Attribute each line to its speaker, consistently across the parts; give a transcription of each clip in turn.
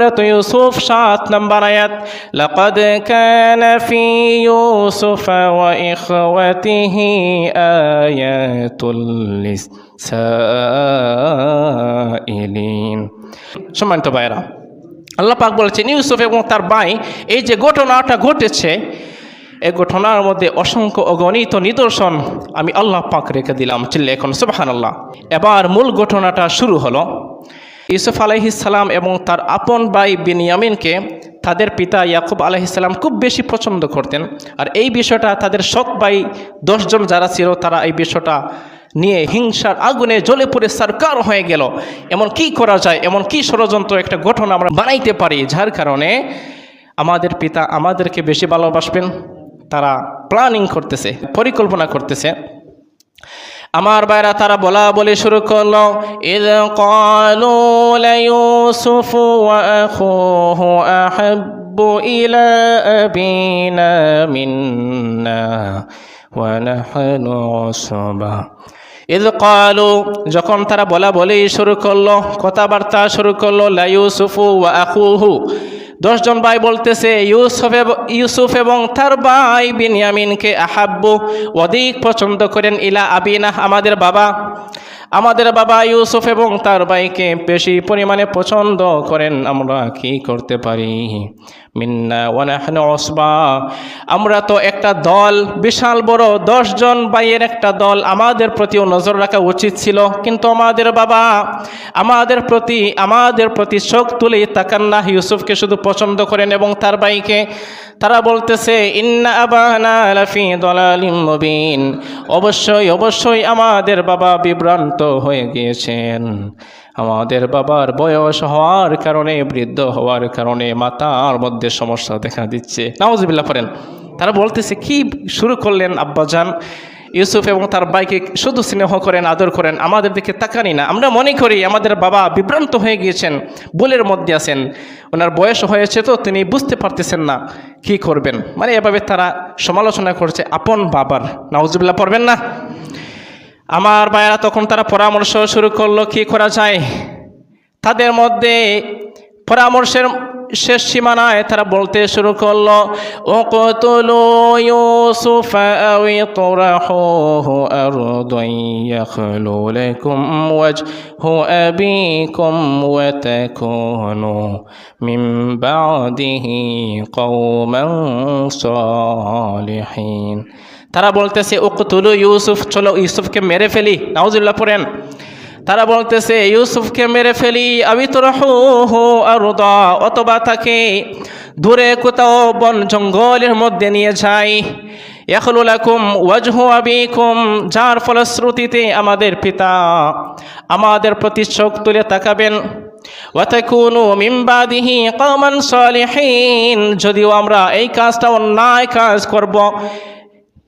Speaker 1: সুরাত ইউসুফ, সাত নম্বর আয়াত, লাকাদ কানা ফি ইউসুফ ওয়া ইখওয়াতিহি আয়াতুল লিসাইলিন সম্মানিত ভাইরা আল্লাহ পাক বলেছেন, ইউসুফ এবং তার ভাই, এই যে ঘটনাটা ঘটেছে, এই ঘটনার মধ্যে অসংখ্য অগণিত নিদর্শন আমি আল্লাহ পাক রেখে দিলাম চিল্লে এখন সুবাহান আল্লাহ এবার মূল ঘটনাটা শুরু হলো। ইউসুফ আলাইহিসাল্লাম এবং তার আপন ভাই বিনিয়ামিনকে তাদের পিতা ইয়াকুব আলাইহিসাল্লাম খুব বেশি পছন্দ করতেন। আর এই বিষয়টা তাদের সৎ ভাই দশজন যারা ছিল, তারা এই বিষয়টা নিয়ে হিংসার আগুনে জ্বলে পড়ে সরকার হয়ে গেল। এমন কি করা যায়, এমন কি ষড়যন্ত্র একটা ঘটনা আমরা বানাইতে পারি, যার কারণে আমাদের পিতা আমাদেরকে বেশি ভালোবাসবেন, তারা প্ল্যানিং করতেছে, পরিকল্পনা করতেছে। আমার বাইরা তারা বলা বলে শুরু করল, ইদ ক্বালু লাইউসুফ ওয়া আখুহু আহাব্বু ইলা আবিনা মিন্না ওয়া নাহনু উসবা ইদ ক্বালু যখন তারা বলা বলি শুরু করল, কথাবার্তা শুরু করল, লাইউসুফু ওয়া আখুহু দশজন ভাই বলতেছে, ইউসুফ ইউসুফ এবং তার ভাই বিনিয়ামিনকে আহাব্বু। অধিক পছন্দ করেন ইলা আবিনা, আমাদের বাবা। আমাদের বাবা ইউসুফ এবং তার ভাইকে বেশি পরিমাণে পছন্দ করেন, আমরা কি করতে পারি? মিন্না ওয়ানাহন ওসবা আমরা তো একটা দল, বিশাল বড় দশজন ভাইয়ের একটা দল, আমাদের প্রতিও নজর রাখা উচিত ছিল। কিন্তু আমাদের বাবা, আমাদের প্রতি আমাদের প্রতি শোক তুলে তাকান্না ইউসুফকে শুধু পছন্দ করেন এবং তার ভাইকে। তারা বলতেছে, ইন্না আবানা লাফি দলালিম মুবিন। অবশ্যই অবশ্যই আমাদের বাবা বিভ্রান্ত হয়ে গিয়েছেন। আমাদের বাবার বয়স হওয়ার কারণে, বৃদ্ধ হওয়ার কারণে মাথার মধ্যে সমস্যা দেখা দিচ্ছে। নাওজবিল্লা পড়েন। তারা বলতেছে, কি শুরু করলেন আব্বাজান? ইউসুফ এবং তার ভাইকে শুধু স্নেহ করেন, আদর করেন, আমাদের দিকে তাকানি না। আমরা মনে করি আমাদের বাবা বিভ্রান্ত হয়ে গিয়েছেন বুলের মধ্যে আছেন। ওনার বয়স হয়েছে তো তিনি বুঝতে পারতেছেন না কি করবেন। মানে এভাবে তারা সমালোচনা করছে আপন বাবার। নাউজুবিল্লাহ পড়বেন না? আমার ভাইয়েরা তখন তারা পরামর্শ শুরু করল, কি করা যায়? তাদের মধ্যে পরামর্শের শেষ সীমানায় তারা বলতে শুরু করল ও কতলো ইউসুফ তারা বলতেছে, উকতুলু ইউসুফ, চলো ইউসুফকে মেরে ফেলি। নাউজুল্লাহ পড়েন। তারা বলতেছে, ইউসুফকে মেরে ফেলি আমি তো রাহু আর অথবা তাকে দূরে কোথাও বন জঙ্গলের মধ্যে নিয়ে যাই। ইয়াখলুলাকুম ওয়াজহু আবিকুম, যার ফলশ্রুতিতে আমাদের পিতা আমাদের প্রতি চোখ তুলে তাকাবেন। ওয়াতাকুনু মিন বাদিহি কওমান সালিহিন, যদিও আমরা এই কাজটা অন্যায় কাজ করব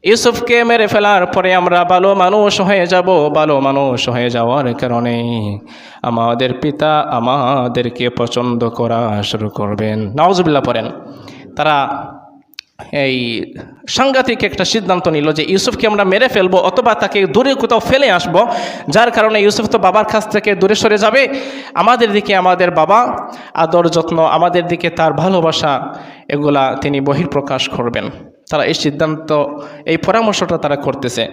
Speaker 1: ইউসুফকে মেরে ফেলার পরে আমরা ভালো মানুষ হয়ে যাব, ভালো মানুষ হয়ে যাওয়ার কারণে আমাদের পিতা আমাদেরকে পছন্দ করা শুরু করবেন। নওয়াজবিল্লা পড়েন। তারা এই সাংঘাতিক একটা সিদ্ধান্ত নিল যে ইউসুফকে আমরা মেরে ফেলব অথবা তাকে দূরে কোথাও ফেলে আসব, যার কারণে ইউসুফ তো বাবার কাছ থেকে দূরে সরে যাবে। আমাদের দিকে আমাদের বাবা আদর যত্ন, আমাদের দিকে তার ভালোবাসা, এগুলা তিনি বহির্প্রকাশ করবেন। তারা এই সিদ্ধান্ত এই পরামর্শটা তারা করতেছে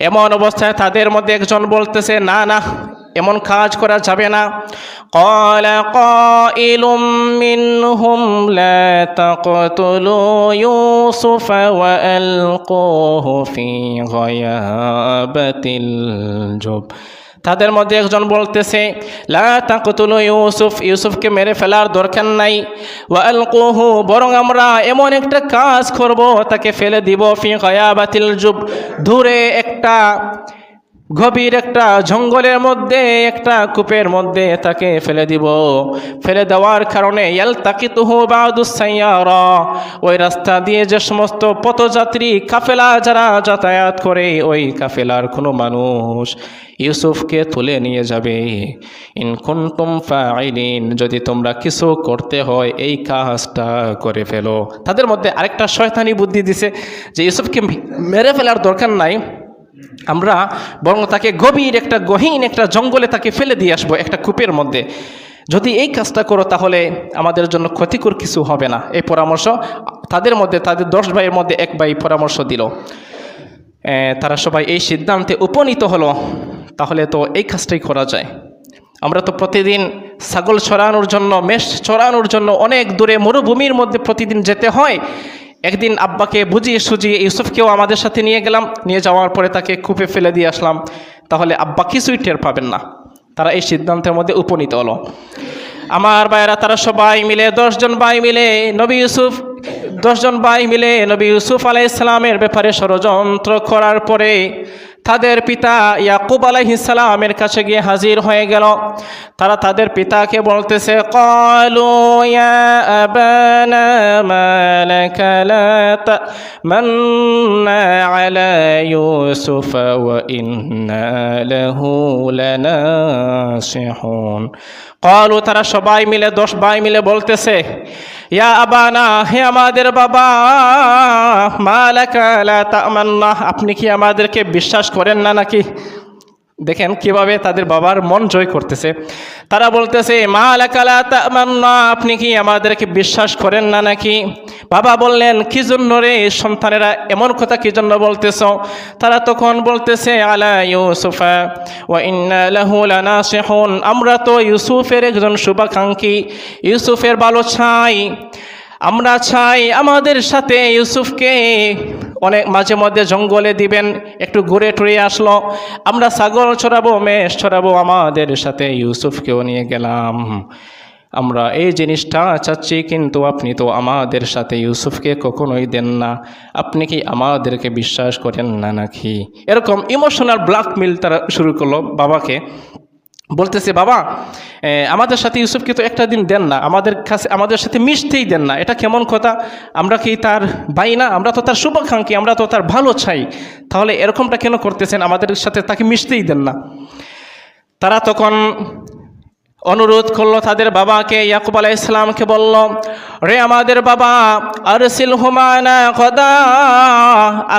Speaker 1: এমন অবস্থায় তাদের মধ্যে একজন বলতেছে না না এমন কাজ করা যাবে না قال قائل منهم لا تقتلوا يوسف وألقوه في غيابة الجب তাদের মধ্যে একজন বলতেছে ইউসুফ, ইউসুফকে মেরে ফেলার দরকার নাই। ওয়া আলকুহু, বরং আমরা এমন একটা কাজ করব, তাকে ফেলে দিব ফি গয়াবাতিল জুব। দূরে একটা গভীর একটা জঙ্গলের মধ্যে, একটা কূপের মধ্যে তাকে ফেলে দিব। ফেলে দেওয়ার কারণে এল তাকি তুহু বাদুসাইয়ারা ওই রাস্তা দিয়ে যে সমস্ত পথযাত্রী, কাফেলা যারা যাতায়াত করে, ওই কাফেলার কোনো মানুষ ইউসুফকে তুলে নিয়ে যাবে। ইন কুন্তুম ফাইলিন যদি তোমরা কিছু করতে হয়, এই কাজটা করে ফেলো। তাদের মধ্যে আরেকটা শয়তানি বুদ্ধি দিছে যে, ইউসুফকে মেরে ফেলার দরকার নাই। আমরা বরং তাকে গভীর একটা গহীন একটা জঙ্গলে তাকে ফেলে দিয়ে আসব একটা কূপের মধ্যে। যদি এই কাজটা করো তাহলে আমাদের জন্য ক্ষতিকর কিছু হবে না। এই পরামর্শ তাদের মধ্যে, তাদের দশ ভাইয়ের মধ্যে এক ভাই পরামর্শ দিল। তারা সবাই এই সিদ্ধান্তে উপনীত হলো, তাহলে তো এই কাজটাই করা যায়। আমরা তো প্রতিদিন ছাগল ছড়ানোর জন্য, মেষ ছড়ানোর জন্য অনেক দূরে মরুভূমির মধ্যে প্রতিদিন যেতে হয়। একদিন আব্বাকে বুঝিয়ে সুজিয়ে ইউসুফকেও আমাদের সাথে নিয়ে গেলাম, নিয়ে যাওয়ার পরে তাকে কূপে ফেলে দিয়ে আসলাম। তাহলে আব্বা কিছুই টের পাবেন না। তারা এই সিদ্ধান্তের মধ্যে উপনীত হলো। আমার ভাইয়েরা, তারা সবাই মিলে, দশজন ভাই মিলে নবী ইউসুফ, দশজন ভাই মিলে নবী ইউসুফ আলাই ইসলামের ব্যাপারে ষড়যন্ত্র করার পরে তাদের পিতা ইয়াকুব আলাইহিসালামের কাছে গিয়ে হাজির হয়ে গেল। তারা তাদের পিতাকে বলতেছে, কলু ইয়া আলা ইউসুফ ওয়া ইন্না লাহু লানাসিহুন। কলু, তারা সবাই মিলে, দশ ভাই মিলে বলতেছে, ইয়া আবানা, হে আমাদের বাবা, মালাকা লা তামান্না, আপনি কি আমাদেরকে বিশ্বাস করেন না নাকি? দেখেন কীভাবে তাদের বাবার মন জয় করতেছে। তারা বলতেছে, মা আলাকালা তামান্না, আপনি কি আমাদেরকে বিশ্বাস করেন না নাকি? বাবা বললেন, কি জন্য রে সন্তানেরা এমন কথা কি জন্য বলতেছ? তারা তখন বলতেছে, আলা ইউসুফা ও ইন্না লানাসিহুন, আমরা তো ইউসুফের একজন শুভাকাঙ্ক্ষী, ইউসুফের ভালো চাই আমরা চাই আমাদের সাথে ইউসুফকে অনেক মাঝে মধ্যে জঙ্গলে দিবেন, একটু ঘুরে টুরে আসলো। আমরা ছাগল ছড়াবো, মেষ ছড়াবো, আমাদের সাথে ইউসুফকেও নিয়ে গেলাম। আমরা এই জিনিসটা চাচ্ছি, কিন্তু আপনি তো আমাদের সাথে ইউসুফকে কখনোই দেন না। আপনি কি আমাদেরকে বিশ্বাস করেন না নাকি? এরকম ইমোশনাল ব্ল্যাকমেল তারা শুরু করল বাবাকে। বলতেছে, বাবা আমাদের সাথে ইউসুফকে তো একটা দিন দেন না, আমাদের কাছে, আমাদের সাথে মিশতেই দেন না। এটা কেমন কথা? আমরা কি তার ভাই না? আমরা তো তার শুভাকাঙ্ক্ষী, আমরা তো তার ভালো চাই। তাহলে এরকমটা কেন করতেছেন? আমাদের সাথে তাকে মিশতেই দেন না। তারা তখন অনুরোধ করল তাদের বাবাকে, ইয়াকুব আলাহ ইসলামকে বলল, রে আমাদের বাবা, আরসিল হুমায়না কদা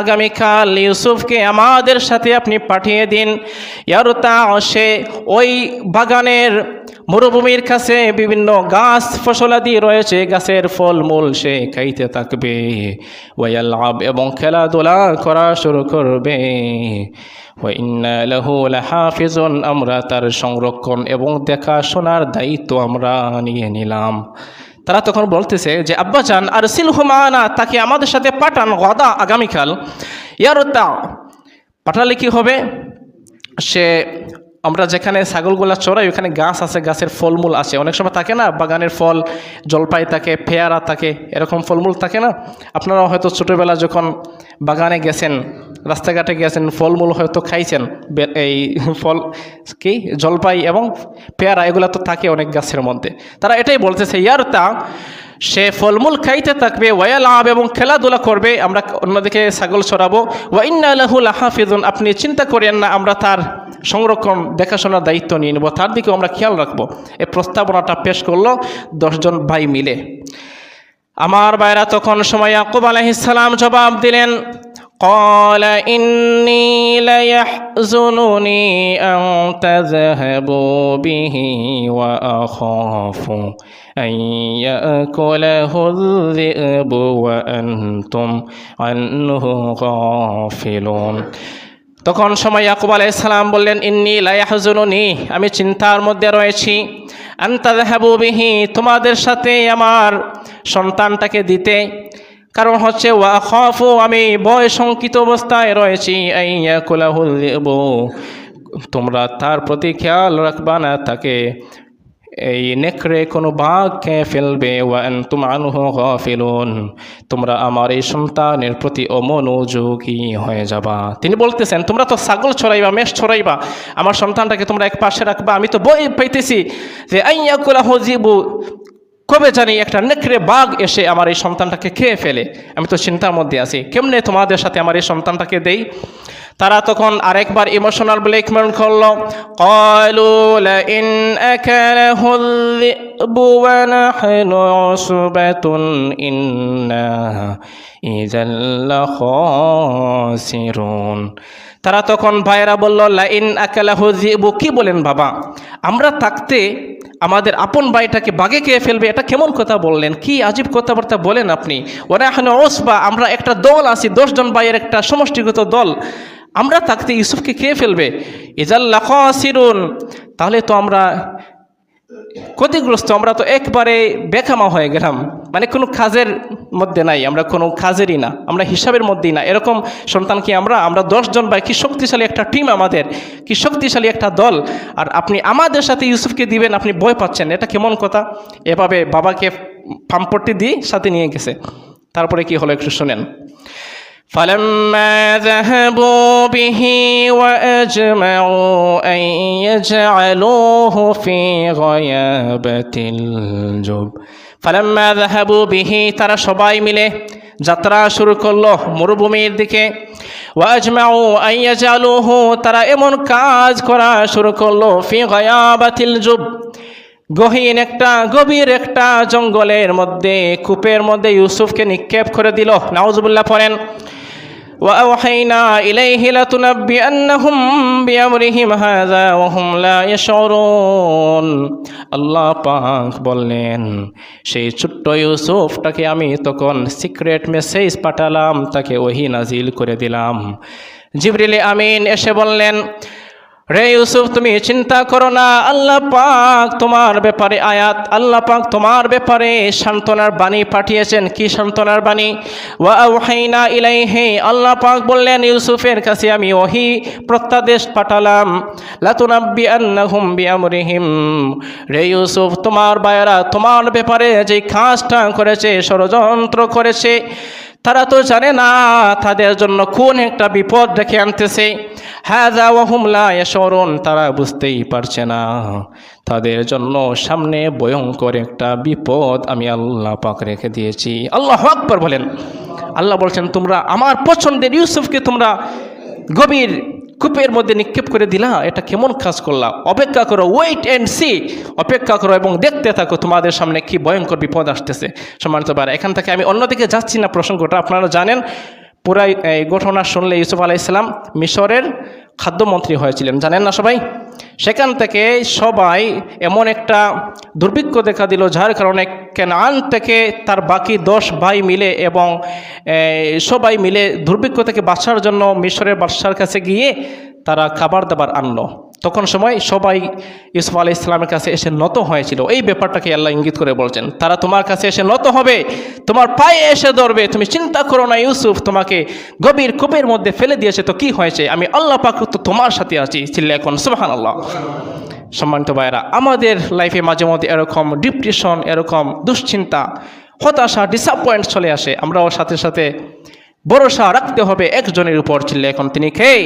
Speaker 1: আগামীকাল ইউসুফকে আমাদের সাথে আপনি পাঠিয়ে দিন। ইয়ারতা সে ওই বাগানের মরুভূমির কাছে বিভিন্ন গাছ ফসলাদি রয়েছে, গাছের ফলমূল সে খাইতে থাকবে। ওয়াল্লাভ এবং খেলাধুলা করা শুরু করবে। লাহাফিজুন, আমরা তার সংরক্ষণ এবং দেখাশোনার দায়িত্ব আমরা নিয়ে নিলাম। তারা তখন বলতেছে যে, আব্বা চান আর সিল সিলহুমানা তাকে আমাদের সাথে পাঠান গদা আগামীকাল। ইয়ারতা পাঠালে কি হবে? সে আমরা যেখানে ছাগলগুলা চড়াই, ওখানে গাছ আছে, গাছের ফলমূল আছে। অনেক সময় থাকে না, বাগানের ফল, জলপাই থাকে, পেয়ারা থাকে, এরকম ফলমূল থাকে না? আপনারা হয়তো ছোটোবেলা যখন বাগানে গেছেন, রাস্তাঘাটে গেছেন, ফলমূল হয়তো খাইছেন এই ফল, কি? জলপাই এবং পেয়ারা, এগুলো তো থাকে অনেক গাছের মধ্যে। তারা এটাই বলতেছে, ইয়ার তা, সে ফলমূল খাইতে থাকবে ওয়ালাব এবং খেলাধুলা করবে, আমরা অন্যদিকে ছাগল চড়াবো ওয়াইন্না লাহু লাহাফিজুন আপনি চিন্তা করেন না, আমরা তার সংরক্ষণ দেখাশোনার দায়িত্ব নিয়ে নেব তার দিকেও আমরা খেয়াল রাখবো এই প্রস্তাবনাটা পেশ করলো দশজন ভাই মিলে আমার ভাইরা তখন সময় ইয়াকুব আলাইহিসসালাম জবাব দিলেন قال إني ليحزنني أن تذهبوا به وأخاف أن يأكله الذئب وأنتم عنه غافلون তখন সময় ইয়াকুব আলাইসালাম বললেন, ইন্নি লায়াহজুনুনি, আমি চিন্তার মধ্যে রয়েছি। আন্তা বিহি, তোমাদের সাথে আমার সন্তানটাকে দিতে। কারণ হচ্ছে, ওয়া খফু আমি ভয় শঙ্কিত অবস্থায় রয়েছি। এই যিবু। তোমরা তার প্রতি খেয়াল রাখবা না তাকে। এই নেকড়ে কোনো বাঘ খেয়ে ফেলবে ওয়ান তুমানুহ ফেলুন তোমরা আমার এই সন্তানের প্রতি অমনোযোগী হয়ে যাবা। তিনি বলতেছেন, তোমরা তো ছাগল ছড়াইবা, মেষ ছড়াইবা, আমার সন্তানটাকে তোমরা এক পাশে রাখবা, আমি তো বই পাইতেছি যে আইয়াকুলা হজিবু কবে জানি একটা নেকড়ে বাঘ এসে আমার এই সন্তানটাকে খেয়ে ফেলে। আমি তো চিন্তার মধ্যে আছি, কেমনে তোমাদের সাথে আমার এই সন্তানটাকে দেই? তারা তখন আরেকবার ইমোশনাল ব্ল্যাকমেল করল ইন্না তারা তখন ভাইরা বলল, লাইন আকালাহ হুজিবু কি বলেন বাবা? আমরা থাকতে আমাদের আপন ভাইটাকে বাগে খেয়ে ফেলবে, এটা কেমন কথা বললেন? কি আজীব কথাবার্তা বলেন আপনি? ওরা এখন ওসবা, আমরা একটা দল আছি, দশজন ভাইয়ের একটা সমষ্টিগত দল। আমরা থাকতে ইউসুফকে খেয়ে ফেলবে। ইজাল্লা খাসিরুন তাহলে তো আমরা ক্ষতিগ্রস্ত, আমরা তো একবারে বেখামা হয়ে গেলাম। মানে কোনো কাজের মধ্যে নাই আমরা কোনো কাজেরই না আমরা হিসাবের মধ্যেই না এরকম সন্তান কি আমরা আমরা দশজন ভাই কি শক্তিশালী একটা টিম আমাদের কি শক্তিশালী একটা দল আর আপনি আমাদের সাথে ইউসুফকে দিবেন আপনি ভয় পাচ্ছেন এটা কেমন কথা এভাবে বাবাকে পাম্পট্টি দিয়ে সাথে নিয়ে গেছে তারপরে কি হলো একটু শোনেন فلما ذهبوا به وأجمعوا أن يجعلوه في غيابة الجب ফালাম্মা জাহাবু বিহি তারা সবাই মিলে যাত্রা শুরু করল মরুভূমির দিকে। ওয়াজমাউ আইয়াজালুহু তারা এমন কাজ করা শুরু করল ফি গায়াবাতিল জুব। গহীন একটা, গভীর একটা জঙ্গলের মধ্যে, কূপের মধ্যে ইউসুফকে নিক্ষেপ করে দিল। নাউজবুল্লাহ পড়েন وأوحينا إليه لتنبئنهم بأمرهم هذا وهم لا يشعرون আল্লাহ পাক বললেন সেই ছোট্ট ইউসুফটাকে আমি তখন সিক্রেট মেসেজ পাঠালাম তাকে ওহি নাজিল করে দিলাম জিবরিলে আমিন এসে বললেন রে ইউসুফ, তুমি চিন্তা করো না, আল্লাহ পাক তোমার ব্যাপারে আয়াত, আল্লাহ পাক তোমার ব্যাপারে সান্ত্বনার বাণী পাঠিয়েছেন। কি সান্ত্বনার বাণী? ওয়া ওহাইনা ইলাইহি, আল্লাহ পাক বললেন, ইউসুফের কাছে আমি ওহি প্রত্যাদেশ পাঠালাম। লাতুনাব্বি আন্নাহুম বিআমরিহিম। রে ইউসুফ, তোমার বায়রা তোমার ব্যাপারে যে কাজটা করেছে, ষড়যন্ত্র করেছে তারা তো জানে না, তাদের জন্য কোন একটা বিপদ দেখে আনতেছে। হ্যাঁ যা হুমলা এসরণ তারা বুঝতেই পারছে না। তাদের জন্য সামনে ভয়ঙ্কর একটা বিপদ আমি আল্লাহ পাক রেখে দিয়েছি। আল্লাহ আকবর বলেন। আল্লাহ বলছেন, তোমরা আমার পছন্দের ইউসুফকে তোমরা গভীর কূপের মধ্যে নিক্ষেপ করে দিলা, এটা কেমন কাজ করলা? অপেক্ষা করো ওয়েট অ্যান্ড সি অপেক্ষা করো এবং দেখতে থাকো তোমাদের সামনে কি ভয়ঙ্কর বিপদ আসতেছে। সম্মানিত বার এখান থেকে আমি অন্যদিকে যাচ্ছি না প্রসঙ্গটা, আপনারা জানেন, পুরাই, এই ঘটনা শুনলে ইউসুফ আলাইসালাম মিশরের খাদ্যমন্ত্রী হয়েছিলেন, জানেন না সবাই? সেখান থেকে সবাই এমন একটা দুর্ভিক্ষ দেখা দিল, যার কারণে কেনান থেকে তার বাকি দশ ভাই মিলে এবং সবাই মিলে দুর্ভিক্ষ থেকে বাঁচার জন্য মিশরের বাদশার কাছে গিয়ে তারা খাবার দাবার আনলো। তখন সময় সবাই ইউসুফ আলি ইসলামের কাছে এসে নত হয়েছিল। এই ব্যাপারটাকে আল্লাহ ইঙ্গিত করে বলছেন, তারা তোমার কাছে এসে নত হবে, তোমার পায়ে এসে ধরবে, তুমি চিন্তা করো না ইউসুফ, তোমাকে গভীর কূপের মধ্যে ফেলে দিয়েছে, তো কি হয়েছে? আমি আল্লাহ পাক তো তোমার সাথে আছি চিল্লে এখন সুবাহান আল্লাহ সম্মানিত ভাইয়েরা, আমাদের লাইফে মাঝে মধ্যে এরকম ডিপ্রেশন, এরকম দুশ্চিন্তা, হতাশা ডিসঅ্যাপয়েন্ট চলে আসে। আমরাও সাথে সাথে ভরসা রাখতে হবে, একজনের উপর চিল্লে এখন, তিনি খেয়ে